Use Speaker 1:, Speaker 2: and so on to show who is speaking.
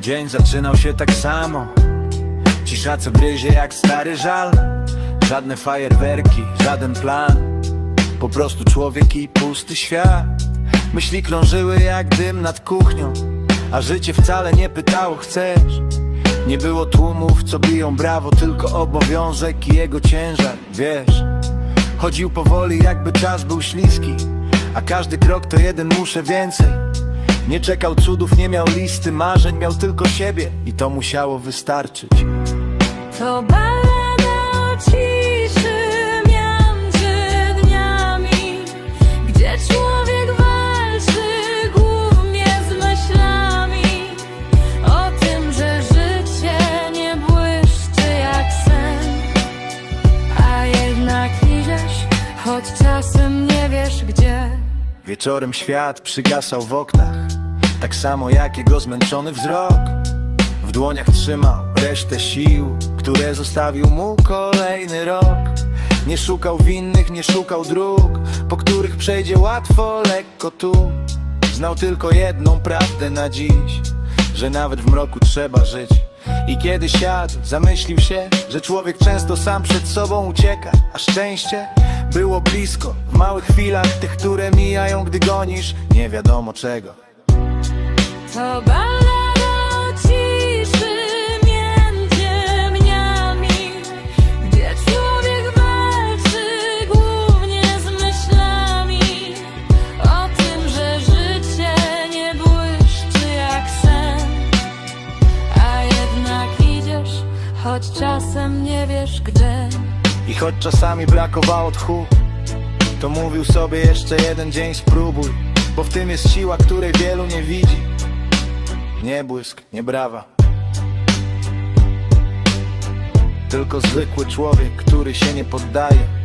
Speaker 1: Dzień zaczynał się tak samo. Cisza co gryzie jak stary żal. Żadne fajerwerki, żaden plan. Po prostu człowiek i pusty świat. Myśli krążyły jak dym nad kuchnią A życie wcale nie pytało chcesz? Nie było tłumów co biją brawo Tylko obowiązek i jego ciężar, wiesz? Chodził powoli jakby czas był śliski A każdy krok to jeden muszę więcej Nie czekał cudów, nie miał listy marzeń Miał tylko siebie i to musiało wystarczyć
Speaker 2: To balada o ciszy między dniami, gdzie człowiek walczy głównie z myślami o tym, że życie nie błyszczy jak sen, a jednak idziesz, choć czasem nie wiesz gdzie.
Speaker 1: Wieczorem świat przygasał w oknach Tak samo jak jego zmęczony wzrok. W dłoniach trzymał resztę sił Które zostawił mu kolejny rok. Nie szukał winnych, nie szukał dróg Po których przejdzie łatwo, lekko tu. Znał tylko jedną prawdę na dziś Że nawet w mroku trzeba żyć. I kiedy siadł, zamyślił się Że człowiek często sam przed sobą ucieka A szczęście było blisko W małych chwilach, tych, które mijają, gdy gonisz Nie wiadomo czego
Speaker 2: choć czasem nie wiesz gdzie.
Speaker 1: I choć czasami brakowało tchu To mówił sobie jeszcze jeden dzień spróbuj Bo w tym jest siła, której wielu nie widzi Nie błysk, nie brawa. Tylko zwykły człowiek, który się nie poddaje